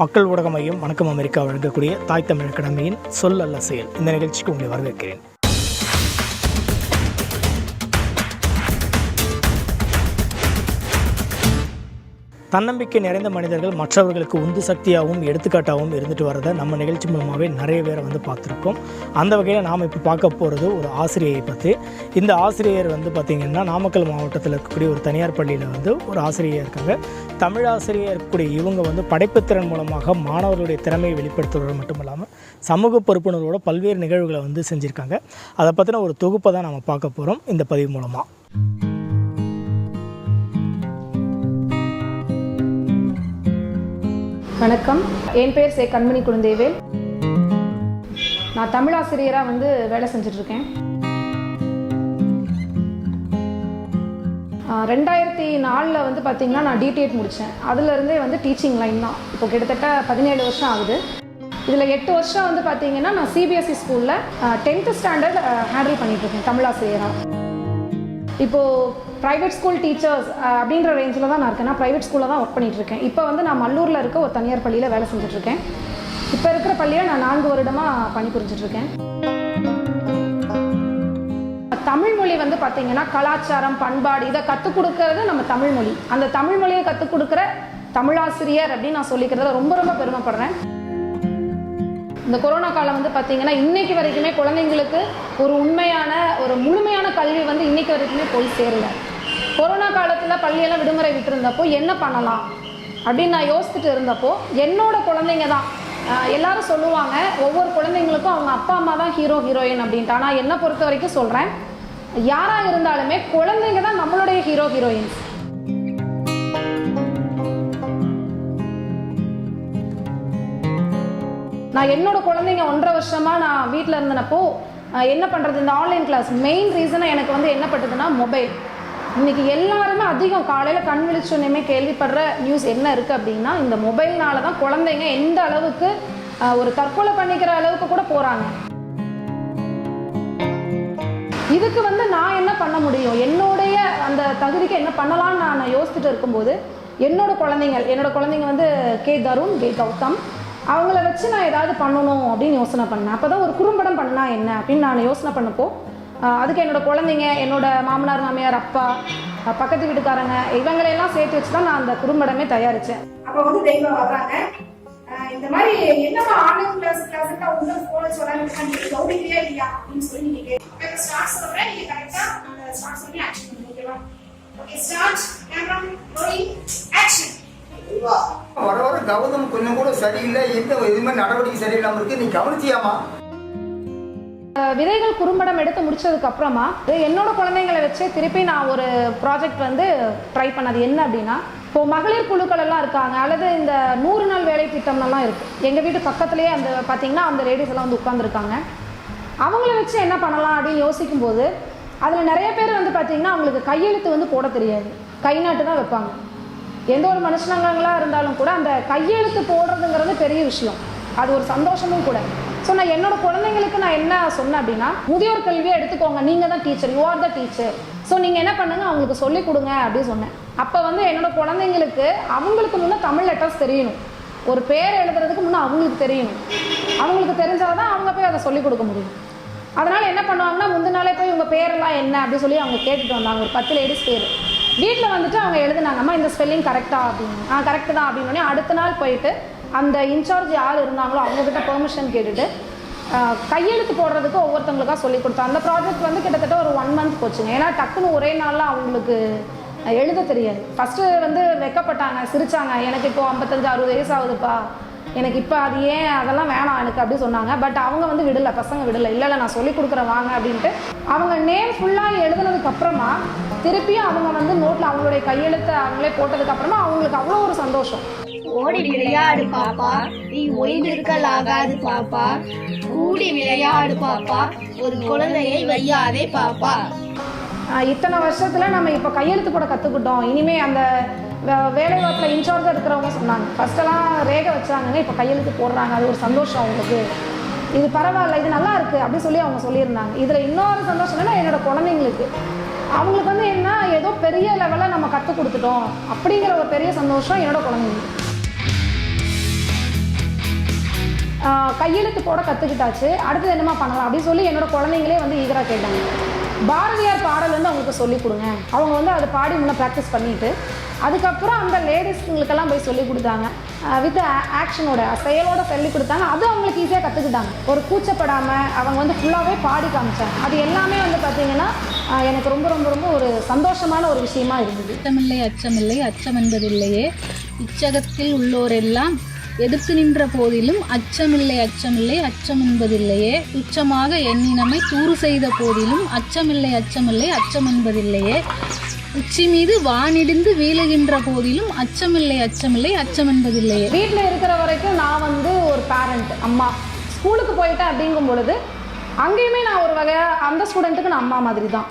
மக்கள் ஊடக மையம் வணக்கம் அமெரிக்கா வழங்கக்கூடிய தாய் தமிழ் கடமையின் சொல் அல்ல செயல். இந்த நிகழ்ச்சிக்கு உங்களை வரவேற்கிறேன். தன்னம்பிக்கை நிறைந்த மனிதர்கள் மற்றவர்களுக்கு உந்து சக்தியாகவும் எடுத்துக்காட்டாகவும் இருந்துட்டு வரதை நம்ம நிகழ்ச்சி மூலமாகவே நிறைய பேரை வந்து பார்த்துருக்கோம். அந்த வகையில் நாம் இப்போ பார்க்க போகிறது ஒரு ஆசிரியை பற்றி இந்த ஆசிரியர் வந்து பார்த்திங்கன்னா நாமக்கல் மாவட்டத்தில் இருக்கக்கூடிய ஒரு தனியார் பள்ளியில் வந்து ஒரு ஆசிரியர் இருக்காங்க. தமிழ் ஆசிரியர் இருக்கக்கூடிய இவங்க வந்து படைப்புத்திறன் மூலமாக மாணவர்களுடைய திறமையை வெளிப்படுத்துவது மட்டும் இல்லாமல் சமூக பொறுப்புணர்வோட பல்வேறு நிகழ்வுகளை வந்து செஞ்சுருக்காங்க. அதை பற்றின ஒரு தொகுப்பை தான் நம்ம பார்க்க போகிறோம் இந்த பதிவு மூலமாக வணக்கம். என் பேர் சே கண்மணி குழந்தேவேல் நான் தமிழ் ஆசிரியராக வந்து வேலை செஞ்சிட்ருக்கேன். ரெண்டாயிரத்தி நாலில் வந்து பார்த்திங்கன்னா நான் டிடிஎட் முடித்தேன் அதுலேருந்தே வந்து டீச்சிங் லைன் தான். இப்போ கிட்டத்தட்ட பதினேழு வருஷம் ஆகுது. இதில் எட்டு வருஷம் வந்து பார்த்திங்கன்னா நான் சிபிஎஸ்சி ஸ்கூலில் டென்த்து ஸ்டாண்டர்ட் ஹேண்டில் பண்ணிகிட்ருக்கேன் தமிழ் ஆசிரியராக இப்போது ப்ரைவேட் ஸ்கூல் டீச்சர்ஸ் அப்படின்ற ரேஞ்சில் தான் நான் இருக்கேன். நான் ப்ரைவேட் ஸ்கூலில் தான் ஒர்க் பண்ணிகிட்ருக்கேன் இப்போ வந்து நான் மல்லூரில் இருக்க ஒரு தனியார் பள்ளியில் வேலை செஞ்சுட்ருக்கேன் இப்போ இருக்கிற பள்ளியில் நான் நான்கு வருடமாக பணிபுரிஞ்சிட்ருக்கேன் தமிழ் மொழி வந்து பார்த்தீங்கன்னா கலாச்சாரம் பண்பாடு இதை கற்றுக் கொடுக்கறது நம்ம தமிழ் மொழி. அந்த தமிழ் மொழியை கற்றுக் கொடுக்குற தமிழாசிரியர் அப்படின்னு நான் சொல்லிக்கிறதுல ரொம்ப ரொம்ப பெருமைப்படுறேன். இந்த கொரோனா காலம் வந்து பார்த்தீங்கன்னா இன்னைக்கு வரைக்குமே குழந்தைங்களுக்கு ஒரு உண்மையான ஒரு முழுமையான கல்வி வந்து இன்னைக்கு வரைக்குமே போய் சேரலை. கொரோனா காலத்தில் பள்ளியெல்லாம் விடுமுறை விட்டுருந்தப்போ என்ன பண்ணலாம் அப்படின்னு நான் யோசிச்சுட்டு இருந்தப்போ என்னோட குழந்தைங்க தான். எல்லாரும் சொல்லுவாங்க ஒவ்வொரு குழந்தைங்களுக்கும் அவங்க அப்பா அம்மா தான் ஹீரோ ஹீரோயின் அப்படின்ட்டு. ஆனால் என்னை பொறுத்த வரைக்கும் சொல்கிறேன் யாராக இருந்தாலுமே குழந்தைங்க தான் நம்மளுடைய ஹீரோ ஹீரோயின்ஸ் நான் என்னோட குழந்தைங்க ஒன்றரை வருஷமா நான் வீட்டில் இருந்தனப்போ என்ன பண்ணுறது இந்த ஆன்லைன் கிளாஸ் மெயின் ரீசனாக எனக்கு வந்து என்ன பட்டதுன்னா மொபைல் இன்னைக்கு எல்லாருமே அதிகம் காலையில் கண் விழிச்சோன்னே கேள்விப்படுற நியூஸ் என்ன இருக்குது அப்படின்னா இந்த மொபைல்னால தான் குழந்தைங்க எந்த அளவுக்கு ஒரு தற்கொலை பண்ணிக்கிற அளவுக்கு கூட போகிறாங்க இதுக்கு வந்து நான் என்ன பண்ண முடியும்? என்னுடைய அந்த தகுதிக்கு என்ன பண்ணலாம்னு நான் யோசிச்சுட்டு இருக்கும்போது என்னோட குழந்தைங்க என்னோட குழந்தைங்க வந்து கே. தருண் கே. கௌதம் அவங்கள வச்சு நான் ஏதாவது பண்ணணும் அப்படின்னு யோசனை பண்ணேன். அப்போ தான் ஒரு குறும்படம் பண்ணால் என்ன அப்படின்னு நான் யோசனை பண்ணப்போ அதுக்கு என்னோட குழந்தைங்க என்னோட மாமனார் மாமியார் அப்பா பக்கத்து வீட்டுக்காரங்க இவங்களையெல்லாம் சேர்த்து வச்சு தான் நான் அந்த குறும்படமே தயாரித்தேன் அப்ப வந்து தெய்வம் வர்றாங்க இந்த மாதிரி என்னமா ஆன்லைன் கிளாஸ் கிளாஸ் உள்ள போன சொல்லாங்க கௌரியா இல்லையா அப்படின்னு சொல்லி நீங்க கேட்க ஸ்டார்ட் சொல்றேன் நீங்க கரெக்டா அந்த ஸ்டார்ட் சொல்லி ஆக்ஷன் பண்ணுங்க ஓகேவா okay start camera rolling action வா. வர வர கௌதம் கொஞ்சம் கூட சரியில்லை எந்த எதுவுமே நடவடிக்கை சரியில்லாம இருக்கு நீ கவனிச்சியாமா விதைகள் குறும்படம் எடுத்து முடிச்சதுக்கு அப்புறமா என்னோட குழந்தைங்களை வச்சு திருப்பி நான் ஒரு ப்ராஜெக்ட் வந்து ட்ரை பண்ணது என்ன அப்படின்னா இப்போ மகளிர் குழுக்கள் எல்லாம் இருக்காங்க அல்லது இந்த நூறு நாள் வேலை திட்டம்லாம் இருக்கு. எங்க வீட்டு பக்கத்துலேயே அந்த பார்த்தீங்கன்னா அந்த லேடிஸ் எல்லாம் வந்து உட்காந்துருக்காங்க அவங்கள வச்சு என்ன பண்ணலாம் அப்படின்னு யோசிக்கும் போது அதில் நிறைய பேர் வந்து பார்த்தீங்கன்னா அவங்களுக்கு கையெழுத்து வந்து போட தெரியாது. கை நாட்டு தான் வைப்பாங்க. எந்த ஒரு மனுஷனங்களாக இருந்தாலும் கூட அந்த கையெழுத்து போடுறதுங்கிறது பெரிய விஷயம். அது ஒரு சந்தோஷமும் கூட. ஸோ நான் என்னோட குழந்தைங்களுக்கு நான் என்ன சொன்னேன் அப்படின்னா முதியோர் கல்வியை எடுத்துக்கோங்க. நீங்கள் தான் teacher you are the teacher so நீங்கள் என்ன பண்ணுங்க? அவங்களுக்கு சொல்லிக் கொடுங்க அப்படின்னு சொன்னேன். அப்போ வந்து என்னோட குழந்தைங்களுக்கு அவங்களுக்கு முன்னே தமிழ் லெட்டர்ஸ் தெரியணும். ஒரு பேர் எழுதுறதுக்கு முன்னே அவங்களுக்கு தெரியணும். அவங்களுக்கு தெரிஞ்சாதான் அவங்க போய் அதை சொல்லிக் கொடுக்க முடியும். அதனால என்ன பண்ணுவாங்கன்னா முந்தின நாளே போய் உங்க பேரெல்லாம் என்ன அப்படின்னு சொல்லி அவங்க கேட்டுட்டு வந்தாங்க. ஒரு பத்து லேடிஸ் பேர். வீட்டில் வந்துட்டு அவங்க எழுதுனாங்கம்மா இந்த ஸ்பெல்லிங் கரெக்டா அப்படின்னு. ஆ கரெக்டு தான் அப்படின்னு அடுத்த நாள் போயிட்டு அந்த இன்சார்ஜ் யார் இருந்தாங்களோ அவங்கக்கிட்ட பெர்மிஷன் கேட்டுட்டு கையெழுத்து போடுறதுக்கு ஒவ்வொருத்தவங்களுக்காக சொல்லி கொடுத்தோம். அந்த ப்ராஜெக்ட் வந்து கிட்டத்தட்ட ஒரு ஒன் மந்த் போச்சுங்க. ஏன்னா டக்குன்னு ஒரே நாளில் அவங்களுக்கு எழுத தெரியாது. ஃபஸ்ட்டு வந்து வெக்கப்பட்டாங்க சிரிச்சாங்க. எனக்கு இப்போ ஐம்பத்தஞ்சு அறுபது வயசு ஆகுதுப்பா. எனக்கு இப்போ அது ஏன் அதெல்லாம் வேணாம் எனக்கு அப்படி சொன்னாங்க. பட் அவங்க வந்து விடலை பசங்க விடலை. இல்லை இல்லை நான் சொல்லி கொடுக்குறேன் வாங்க அப்படின்ட்டு. அவங்க நேம் ஃபுல்லாக எழுதுனதுக்கப்புறமா திருப்பியும் அவங்க வந்து நோட்டில் அவங்களுடைய கையெழுத்தை அவங்களே போட்டதுக்கப்புறமா அவங்களுக்கு அவ்வளோ ஒரு சந்தோஷம். ஓடி விளையாடு பாப்பா. நீ ஓய்ந்திருக்கலாகாது பாப்பா. கூடி விளையாடு பாப்பா. ஒரு குழந்தையை வையாதே பாப்பா. இத்தனை வருஷத்துல நம்ம இப்போ கையெழுத்து போட கற்றுக்கிட்டோம் இனிமே அந்த வே- வேலை வாய்ப்பில் இன்சார்ஜாக இருக்கிறவங்க சொன்னாங்க. ஃபர்ஸ்டெல்லாம் ரேகை வச்சாங்க இப்போ கையெழுத்து போடுறாங்க. அது ஒரு சந்தோஷம் அவங்களுக்கு. இது பரவாயில்ல இது நல்லா இருக்கு அப்படின்னு சொல்லி அவங்க சொல்லியிருந்தாங்க. இதில் இன்னொரு சந்தோஷம் என்னன்னா என்னோட குழந்தைங்களுக்கு. அவங்களுக்கு வந்து என்ன ஏதோ பெரிய லெவலில் நம்ம கற்றுக் கொடுத்துட்டோம் அப்படிங்கிற ஒரு பெரிய சந்தோஷம் என்னோட குழந்தைங்களுக்கு. கையெழுத்து போட கற்றுக்கிட்டாச்சு அடுத்தது என்னமா பண்ணலாம் அப்படின்னு சொல்லி என்னோட குழந்தைங்களே வந்து ஈகராக கேட்டாங்க. பாரதியார் பாடல் வந்து அவங்களுக்கு சொல்லிக் கொடுங்க. அவங்க வந்து அதை பாடி முன்னே ப்ராக்டிஸ் பண்ணிட்டு அதுக்கப்புறம் அந்த லேடிஸ்ங்களுக்கெல்லாம் போய் சொல்லிக் கொடுத்தாங்க. வித் ஆக்ஷனோட செயலோட சொல்லி கொடுத்தாங்க. அது அவங்களுக்கு ஈஸியாக கற்றுக்கிட்டாங்க ஒரு கூச்சப்படாமல் அவங்க வந்து ஃபுல்லாகவே பாடி காமிச்சாங்க. அது எல்லாமே வந்து பார்த்திங்கன்னா எனக்கு ரொம்ப ரொம்ப ரொம்ப ஒரு சந்தோஷமான ஒரு விஷயமா இருந்தது. அச்சமில்லை அச்சமில்லை அச்சம் என்பதில்லையே. இச்சகத்தில் உள்ளோரெல்லாம் எதிர்த்து நின்ற போதிலும் அச்சமில்லை அச்சமில்லை அச்சம் என்பதில்லையே துச்சமாக எண்ணினமை தூறு செய்த போதிலும் அச்சமில்லை அச்சமில்லை அச்சம் என்பதில்லையே உச்சி மீது வானிடிந்து வீழுகின்ற போதிலும் அச்சமில்லை அச்சமில்லை அச்சம் என்பதில்லையே வீட்டில் இருக்கிற வரைக்கும் நான் வந்து ஒரு பேரண்ட் அம்மா. ஸ்கூலுக்கு போயிட்டேன் அப்படிங்கும் பொழுது அங்கேயுமே நான் ஒரு வகையாக அந்த ஸ்டூடெண்ட்டுக்கு நான் அம்மா மாதிரி தான்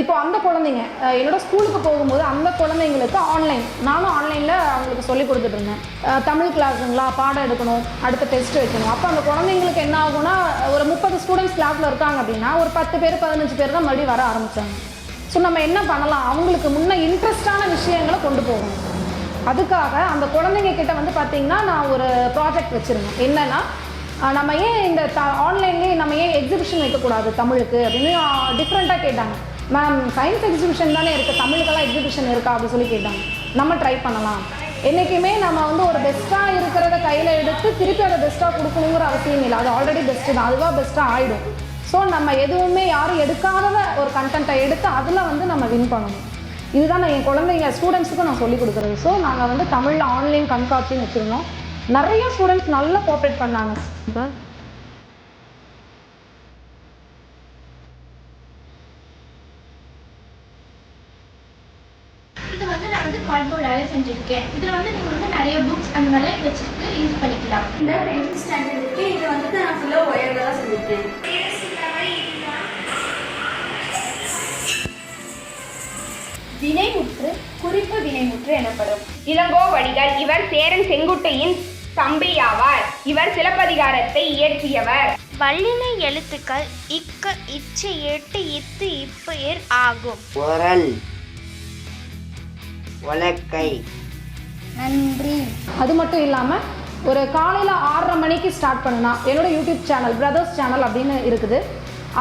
இப்போ அந்த குழந்தைங்க என்னோட ஸ்கூலுக்கு போகும்போது அந்த குழந்தைங்களுக்கு ஆன்லைன் நானும் ஆன்லைனில் அவங்களுக்கு சொல்லி கொடுத்துட்டு இருந்தேன் தமிழ் கிளாஸுங்களா பாடம் எடுக்கணும் அடுத்த டெஸ்ட் வைக்கணும். அப்போ அந்த குழந்தைங்களுக்கு என்ன ஆகும்னா ஒரு முப்பது ஸ்டூடெண்ட்ஸ் கிளாஸில் இருக்காங்க அப்படின்னா ஒரு பத்து பேர் பதினஞ்சு பேர் தான் மறுபடியும் வர ஆரம்பித்தாங்க ஸோ நம்ம என்ன பண்ணலாம்? அவங்களுக்கு முன்ன இன்ட்ரெஸ்டான விஷயங்களை கொண்டு போகணும். அதுக்காக அந்த குழந்தைங்க கிட்ட வந்து பார்த்தீங்கன்னா நான் ஒரு ப்ராஜெக்ட் வச்சுருந்தேன். என்னென்னா நம்ம ஏன் இந்த த ஆன்லைன்லேயே நம்ம ஏன் எக்ஸிபிஷன் வைக்கக்கூடாது தமிழுக்கு அப்படின்னு டிஃப்ரெண்ட்டாக கேட்டாங்க. மேம் சயின்ஸ் எக்ஸிபிஷன் தானே இருக்குது தமிழுக்கெல்லாம் எக்ஸிபிஷன் இருக்கா அப்படின்னு சொல்லி கேட்டாங்க. நம்ம ட்ரை பண்ணலாம். என்றைக்குமே நம்ம வந்து ஒரு பெஸ்ட்டாக இருக்கிறத கையில் எடுத்து திருப்பி அதை பெஸ்ட்டாக கொடுக்கணுங்கிற அவசியம் இல்லை. அது ஆல்ரெடி பெஸ்ட்டு தான். அதுவாக பெஸ்ட்டாக ஆகிடும் ஸோ நம்ம எதுவுமே யாரும் எடுக்காத ஒரு கண்டென்ட்டை எடுத்து அதில் வந்து நம்ம வின் பண்ணணும். இதுதான் நான் என் குழந்தைங்க ஸ்டூடெண்ட்ஸுக்கும் நான் சொல்லிக் கொடுக்குறது. ஸோ நாங்கள் வந்து தமிழில் ஆன்லைன் கண்காட்சின்னு வச்சுருந்தோம். நிறைய ஸ்டூடெண்ட்ஸ் நல்லா கோஆப்ரேட் பண்ணாங்க. இப்போ இது வந்து நான் வந்து கார்ட்போர்டால செஞ்சிருக்கேன். இதுல வந்து நீங்க வந்து நிறைய புக்ஸ் அந்த மாதிரி வச்சுட்டு யூஸ் பண்ணிக்கலாம். இந்த டென்த் ஸ்டாண்டர்ட் இருக்கு இது வந்துட்டு நான் ஃபுல்லாக ஒயரில் தான் செஞ்சுருக்கேன் வினைமுற்று குறிப்பு வினைமுற்று எனப்படும். இளங்கோவடிகள் இவர் சேரன் செங்குட்டையின் தம்பியாவார். இவர் சிலப்பதிகாரத்தை இயற்றியவர். வல்லின எழுத்துக்கள் இக்கு இச்சு எட்டு இத்து இப்பு ஆகும். உலக்கை நன்றி. அது மட்டும் இல்லாமல் ஒரு காலையில் ஆறரை மணிக்கு ஸ்டார்ட் பண்ணுனா என்னோட யூடியூப் சேனல் பிரதர்ஸ் சேனல் அப்படின்னு இருக்குது.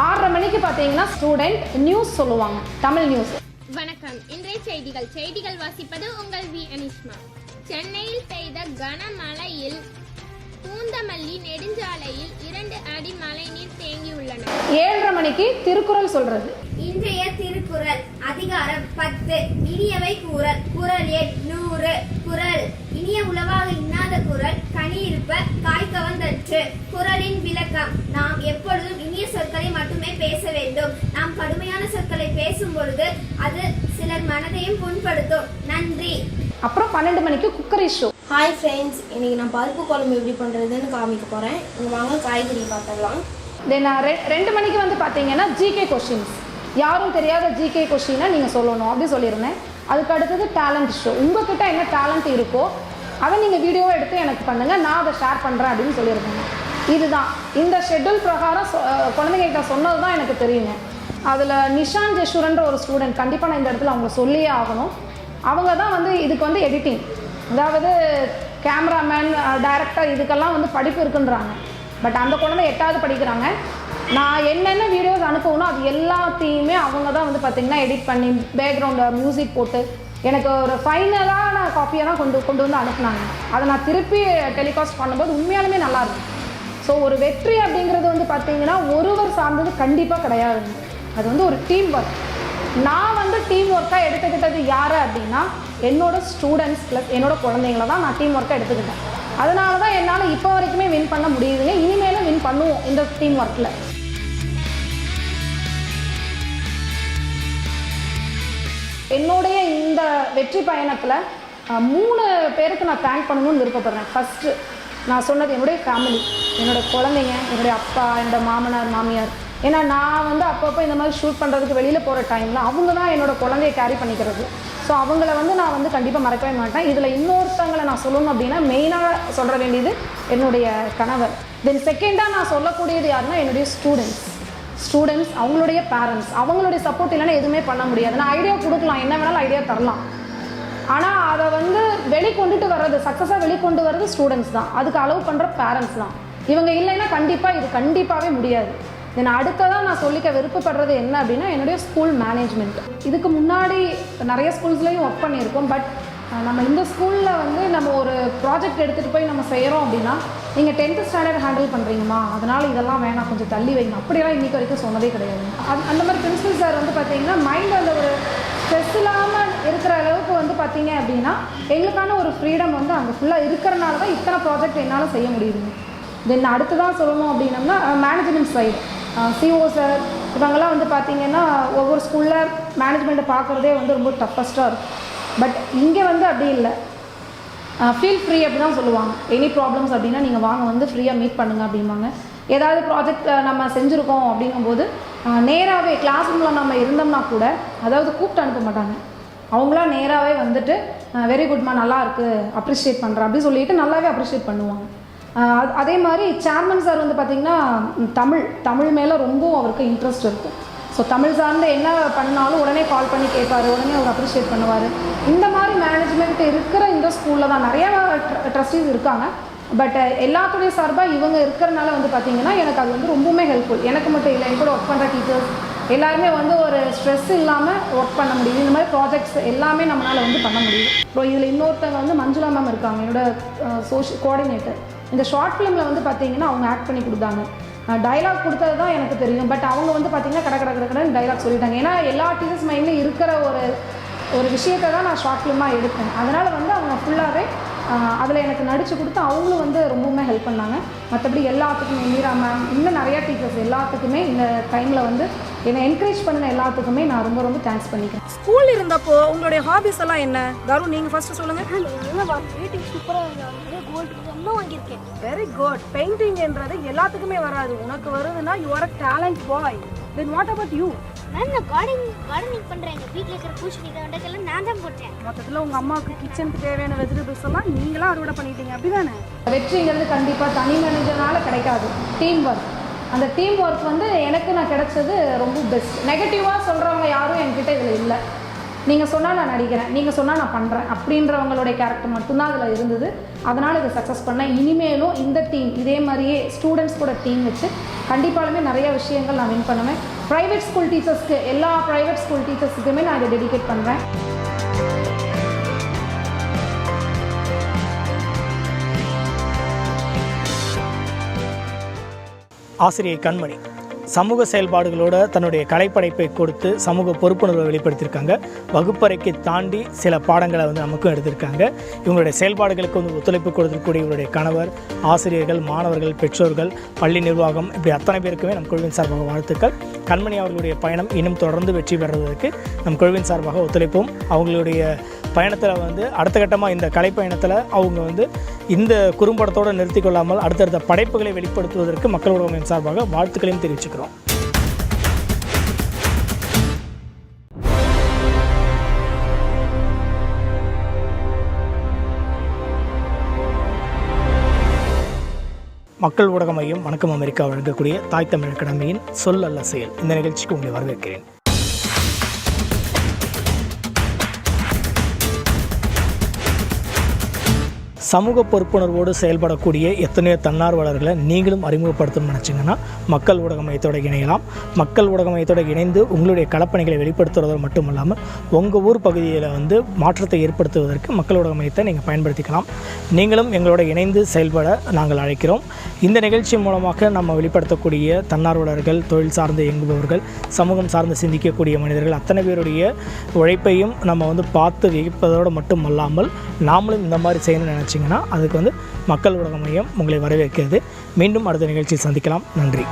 ஆறரை மணிக்கு பார்த்தீங்கன்னா ஸ்டூடெண்ட் நியூஸ் சொல்லுவாங்க தமிழ் நியூஸ் வணக்கம். இன்றைய செய்திகள். செய்திகள் வாசிப்பது உங்கள் வி. அனிஷ்மா. சென்னையில் பெய்த கனமழையில் பூந்தமல்லி நெடுஞ்சாலையில் இரண்டு அடி மழைநீர் தேங்கியுள்ளன. ஏழரை மணிக்கு திருக்குறள் சொல்கிறது இன்றைய திருக்குறள் அதிகாரம் பத்து. இனியவை கூறல். குரல் எண் நூறு. குரல் இனிய உளவாக இன்னாத குரல் கனி இருப்ப காய் கவர்ந்தற்று குரலின் விளக்கம். நாம் எப்பொழுதும் இனிய சொற்களை மட்டுமே பேச வேண்டும். நாம் கடுமையான சொற்களை பேசும் பொழுது அது சிலர் மனதையும் புண்படுத்தும். நன்றி. அப்புறம் பன்னெண்டு மணிக்கு குக்கரி ஷோ ஹாய் ஃப்ரெண்ட்ஸ் இன்றைக்கி நான் பருப்பு குழம்பு எப்படி பண்ணுறதுன்னு காமிக்க போகிறேன் இங்கே வாங்க காய்கறி பார்த்துடலாம். தென் ரெண்டு மணிக்கு வந்து பார்த்தீங்கன்னா ஜிகே கொஷின்ஸ் யாரும் தெரியாத ஜிகே கொஷினை நீங்கள் சொல்லணும் அப்படி சொல்லியிருந்தேன் அதுக்கு அடுத்தது டேலண்ட் ஷோ உங்ககிட்ட என்ன டேலண்ட் இருக்கோ அதை நீங்கள் வீடியோவை எடுத்து எனக்கு பண்ணுங்கள் நான் அதை ஷேர் பண்ணுறேன் அப்படின்னு சொல்லியிருந்தேங்க இதுதான். இந்த ஷெட்யூல் பிரகாரம் குழந்தைங்ககிட்ட சொன்னது தான் எனக்கு தெரியுங்க. அதில் நிஷான் ஜெஷூரன்ற ஒரு ஸ்டூடெண்ட் கண்டிப்பாக நான் இந்த இடத்துல அவங்க சொல்லியே ஆகணும். அவங்க தான் வந்து இதுக்கு வந்து எடிட்டிங் அதாவது கேமராமேன் டைரக்டர் இதுக்கெல்லாம் வந்து படிப்பு இருக்குன்றாங்க. பட் அந்த குழந்தை எட்டாவது படிக்கிறாங்க. நான் என்னென்ன வீடியோஸ் அனுப்பணும் அது எல்லாத்தையுமே அவங்க தான் வந்து பார்த்திங்கன்னா எடிட் பண்ணி பேக்ரவுண்டு மியூசிக் போட்டு எனக்கு ஒரு ஃபைனலான காப்பியை தான் கொண்டு கொண்டு வந்து அனுப்புனாங்க. அதை நான் திருப்பி டெலிகாஸ்ட் பண்ணும்போது உண்மையாலுமே நல்லாயிருக்கும் ஸோ ஒரு வெற்றி அப்படிங்கிறது வந்து பார்த்திங்கன்னா ஒருவர் சார்ந்தது கண்டிப்பாக கிடையாது. அது வந்து ஒரு டீம் ஒர்க் நான் வந்து டீம் ஒர்க்காக எடுத்துக்கிட்டது யார் அப்படின்னா என்னோட ஸ்டூடெண்ட்ஸ் ப்ளஸ் என்னோட குழந்தைங்கள தான் நான் டீம் ஒர்க்காக எடுத்துக்கிட்டேன். அதனால தான் என்னால் இப்போ வரைக்குமே வின் பண்ண முடியுதுங்க. இனிமேலும் வின் பண்ணுவோம் இந்த டீம் ஒர்க்கில் என்னுடைய இந்த வெற்றி பயணத்தில் மூணு பேருக்கு நான் தேங்க் பண்ணணும்னு விருப்பப்படுறேன். ஃபஸ்ட்டு நான் சொன்னது என்னுடைய ஃபேமிலி என்னோட குழந்தைங்க என்னுடைய அப்பா என்னோட மாமனார் மாமியார். ஏன்னா நான் வந்து அப்பப்போ இந்த மாதிரி ஷூட் பண்ணுறதுக்கு வெளியில் போகிற டைமில் அவங்க தான் என்னோட குழந்தைய கேரி பண்ணிக்கிறது. ஸோ அவங்கள வந்து நான் வந்து கண்டிப்பாக மறக்கவே மாட்டேன். இதில் இன்னொருத்தவங்களை நான் சொல்லணும் அப்படின்னா மெயினாக சொல்ல வேண்டியது என்னுடைய கணவர். தென் செகண்டாக நான் சொல்லக்கூடியது யாருன்னா என்னுடைய ஸ்டூடெண்ட்ஸ் ஸ்டூடெண்ட்ஸ் அவங்களுடைய பேரண்ட்ஸ் அவங்களுடைய சப்போர்ட் இல்லைன்னா எதுவுமே பண்ண முடியாது. நான் ஐடியா கொடுக்கலாம். என்ன வேணாலும் ஐடியா தரலாம். ஆனால் அதை வந்து வெளிக்கொண்டுட்டு வர்றது சக்ஸஸாக வெளிக்கொண்டு வர்றது ஸ்டூடெண்ட்ஸ் தான். அதுக்கு அலோவ் பண்ணுற பேரண்ட்ஸ் தான். இவங்க இல்லைன்னா கண்டிப்பாக இது கண்டிப்பாகவே முடியாது. தென் அடுத்ததாக நான் சொல்லிக்க விருப்பப்படுறது என்ன அப்படின்னா என்னுடைய ஸ்கூல் மேனேஜ்மெண்ட் இதுக்கு முன்னாடி நிறைய ஸ்கூல்ஸ்லேயும் ஒர்க் பண்ணியிருக்கோம் பட் நம்ம இந்த ஸ்கூலில் வந்து நம்ம ஒரு ப்ராஜெக்ட் எடுத்துகிட்டு போய் நம்ம செய்கிறோம் அப்படின்னா நீங்கள் டென்த்து ஸ்டாண்டர்ட் ஹேண்டில் பண்ணுறீங்கம்மா அதனால் இதெல்லாம் வேணாம் கொஞ்சம் தள்ளி வைங்க. அப்படியெல்லாம் இன்றைக்கி வரைக்கும் சொன்னதே கிடையாது. அது அந்த மாதிரி பிரின்சிபல் சார் வந்து பார்த்தீங்கன்னா மைண்ட் அந்த ஒரு ஸ்ட்ரெஸ் இல்லாமல் இருக்கிற அளவுக்கு வந்து பார்த்தீங்க அப்படின்னா எங்களுக்கான ஒரு ஃப்ரீடம் வந்து அங்கே ஃபுல்லாக இருக்கிறனால தான் இத்தனை ப்ராஜெக்ட் என்னால் செய்ய முடியுதுங்க. தென் அடுத்ததான் சொல்லணும் அப்படின்னம்னா மேனேஜ்மெண்ட் சைடு சிஓ சார் இவங்கெல்லாம் வந்து பார்த்தீங்கன்னா ஒவ்வொரு ஸ்கூலில் மேனேஜ்மெண்ட்டை பார்க்குறதே வந்து ரொம்ப டஃபஸ்ட்டாக இருக்கும். பட் இங்கே வந்து அப்படி இல்லை. ஃபீல் ஃப்ரீ அப்படி தான் சொல்லுவாங்க. எனி ப்ராப்ளம்ஸ் அப்படின்னா நீங்கள் வாங்க வந்து ஃப்ரீயாக மீட் பண்ணுங்க அப்படிம்பாங்க. ஏதாவது ப்ராஜெக்ட் நம்ம செஞ்சுருக்கோம் அப்படிங்கும்போது நேராகவே கிளாஸ் ரூமில் நம்ம இருந்தோம்னா கூட அதாவது கூப்பிட்டு அனுப்ப மாட்டாங்க. அவங்களாம் நேராகவே வந்துட்டு வெரி குட்மா நல்லா இருக்குது அப்ரிஷியேட் பண்ணுறேன் அப்படின்னு சொல்லிட்டு நல்லாவே அப்ரிஷியேட் பண்ணுவாங்க. அது- அதே மாதிரி சேர்மன் சார் வந்து பார்த்திங்கன்னா தமிழ் தமிழ் மேலே ரொம்ப அவருக்கு இன்ட்ரெஸ்ட் இருக்கும் ஸோ தமிழ் சார்ந்து என்ன பண்ணாலும் உடனே கால் பண்ணி கேட்பார் உடனே அவர் அப்ரிஷியேட் பண்ணுவார். இந்த மாதிரி மேனேஜ்மெண்ட் இருக்கிற இந்த ஸ்கூலில் தான் நிறையா ட்ரஸ்டீஸ் இருக்காங்க. பட் எல்லாத்துடைய சார்பாக இவங்க இருக்கிறனால வந்து பார்த்தீங்கன்னா எனக்கு அது வந்து ரொம்பவுமே ஹெல்ப்ஃபுல் எனக்கு மட்டும் இல்லை என் கூட ஒர்க் பண்ணுற டீச்சர்ஸ் எல்லாருமே வந்து ஒரு ஸ்ட்ரெஸ் இல்லாமல் ஒர்க் பண்ண முடியுது. இந்த மாதிரி ப்ராஜெக்ட்ஸ் எல்லாமே நம்மளால் வந்து பண்ண முடியும் அப்புறம் இதில் இன்னொருத்தவங்க வந்து மஞ்சுளா மேம் இருக்காங்க. என்னோட சோஷியல் கோஆர்டினேட்டர் இந்த ஷார்ட் ஃபிலிமில் வந்து பார்த்தீங்கன்னா அவங்க ஆக்ட் பண்ணி கொடுத்தாங்க. டைலாக் கொடுத்தது தான் எனக்கு தெரியும். பட் அவங்க வந்து பார்த்தீங்கன்னா கட கட கட கடன்னு டைலாக் சொல்லிட்டாங்க. ஏன்னா எல்லா டீச்சர்ஸ் மைண்ட்லேயும் இருக்கிற ஒரு ஒரு விஷயத்தை தான் நான் ஷார்ட் ஃபிலிமாக எடுத்தேன் அதனால் வந்து அவங்க ஃபுல்லாகவே அதில் எனக்கு நடித்து கொடுத்து அவங்களும் வந்து ரொம்பவுமே ஹெல்ப் பண்ணாங்க. மற்றபடி எல்லாத்துக்குமே மீரா மேம் இன்னும் நிறையா டீச்சர்ஸ் எல்லாத்துக்குமே இந்த டைமில் வந்து என்னை என்கரேஜ் பண்ணின எல்லாத்துக்குமே நான் ரொம்ப ரொம்ப தேங்க்ஸ் பண்ணிக்கிறேன். ஸ்கூல் இருந்தப்போ உங்களுடைய ஹாபிஸ் எல்லாம் என்ன? தருண் நீங்க ஃபர்ஸ்ட் சொல்லுங்க. வெரி குட் பெயிண்டிங்ன்றது எல்லாத்துக்குமே வராது. உனக்கு வருதுன்னா you are a talent boy then what about you ma'am நான் கார்டனிங் கார்டனிங் பண்ணுறேன் எங்கள் வீட்டில் இருக்கிற பூசணி வெண்டைக்கெல்லாம் நான் தான் போட்டேன். மொத்தத்தில் உங்க அம்மாவுக்கு கிச்சனுக்கு தேவையான வெஜிடபிள்ஸ் எல்லாம் நீங்களா அறுவடை பண்ணிட்டீங்க. அப்படிதானே? வெற்றிங்கிறது கண்டிப்பாக தனி மனிதனால கிடைக்காது. டீம் ஒர்க் அந்த டீம் ஒர்க் வந்து எனக்கு நான் கிடைச்சது ரொம்ப பெஸ்ட் நெகட்டிவாக சொல்கிறவங்க யாரும் என்கிட்ட இதில் இல்லை. நீங்கள் சொன்னால் நான் நடிக்கிறேன் நீங்கள் சொன்னால் நான் பண்ணுறேன் அப்படின்றவங்களுடைய கேரக்டர் மட்டும்தான் அதில் இருந்தது. அதனால் இதை சக்ஸஸ் பண்ணேன். இனிமேலும் இந்த டீம் இதே மாதிரியே ஸ்டூடெண்ட்ஸ் கூட டீம் வச்சு கண்டிப்பாலுமே நிறைய விஷயங்கள் நான் வின் பண்ணுவேன். ப்ரைவேட் ஸ்கூல் டீச்சர்ஸ்க்கு எல்லா ப்ரைவேட் ஸ்கூல் டீச்சர்ஸுக்குமே நான் இதை டெடிகேட் பண்ணுறேன் ஆசிரியை கண்மணி. சமூக செயல்பாடுகளோட தன்னுடைய கலைப்படைப்பை கொடுத்து சமூக பொறுப்புணர்வை வெளிப்படுத்தியிருக்காங்க. வகுப்பறைக்கு தாண்டி சில பாடங்களை வந்து நமக்கும் எடுத்திருக்காங்க. இவங்களுடைய செயல்பாடுகளுக்கு வந்து ஒத்துழைப்பு கொடுத்திருக்கக்கூடிய இவருடைய கணவர் ஆசிரியர்கள் மாணவர்கள் பெற்றோர்கள் பள்ளி நிர்வாகம் இப்படி அத்தனை பேருக்குமே நம் குழுவின் சார்பாக வாழ்த்துக்கள். கண்மணி அவர்களுடைய பயணம் இன்னும் தொடர்ந்து வெற்றி பெறுவதற்கு நம் குழுவின் சார்பாக ஒத்துழைப்போம். அவங்களுடைய பயணத்தில் வந்து அடுத்த கட்டமாக இந்த கலைப்பயணத்தில் அவங்க வந்து இந்த குறும்படத்தோடு நிறுத்தி கொள்ளாமல் அடுத்தடுத்த படைப்புகளை வெளிப்படுத்துவதற்கு மக்கள் உடமையின் சார்பாக வாழ்த்துக்களையும் தெரிவிச்சுக்கிறோம். மக்கள் ஊடக மையம் வணக்கம் அமெரிக்கா வழங்கக்கூடிய தாய் தமிழ் கடமையின் சொல் அல்ல செயல். இந்த நிகழ்ச்சிக்கு உங்களை வரவேற்கிறேன். சமூக பொறுப்புணர்வோடு செயல்படக்கூடிய எத்தனையோ தன்னார்வலர்களை நீங்களும் அறிமுகப்படுத்தணும்னு நினச்சிங்கன்னா மக்கள் ஊடக மையத்தோடு இணையலாம். மக்கள் ஊடக மையத்தோடு இணைந்து உங்களுடைய களப்பணிகளை வெளிப்படுத்துவதோடு மட்டும் இல்லாமல் உங்கள் ஊர் பகுதியில் வந்து மாற்றத்தை ஏற்படுத்துவதற்கு மக்கள் ஊடக மையத்தை நீங்கள் பயன்படுத்திக்கலாம். நீங்களும் எங்களோட இணைந்து செயல்பட நாங்கள் அழைக்கிறோம். இந்த நிகழ்ச்சி மூலமாக நம்ம வெளிப்படுத்தக்கூடிய தன்னார்வலர்கள் தொழில் சார்ந்து இயங்குபவர்கள் சமூகம் சார்ந்து சிந்திக்கக்கூடிய மனிதர்கள் அத்தனை பேருடைய உழைப்பையும் நம்ம வந்து பார்த்து வியப்பதோடு மட்டும் அல்லாமல் நாமளும் இந்த மாதிரி செய்யணும்னு நினச்சிங்கன்னா அதுக்கு வந்து மக்கள் ஊடக மையம் உங்களை வரவேற்கிறது. மீண்டும் அடுத்த நிகழ்ச்சியில் சந்திக்கலாம். நன்றி.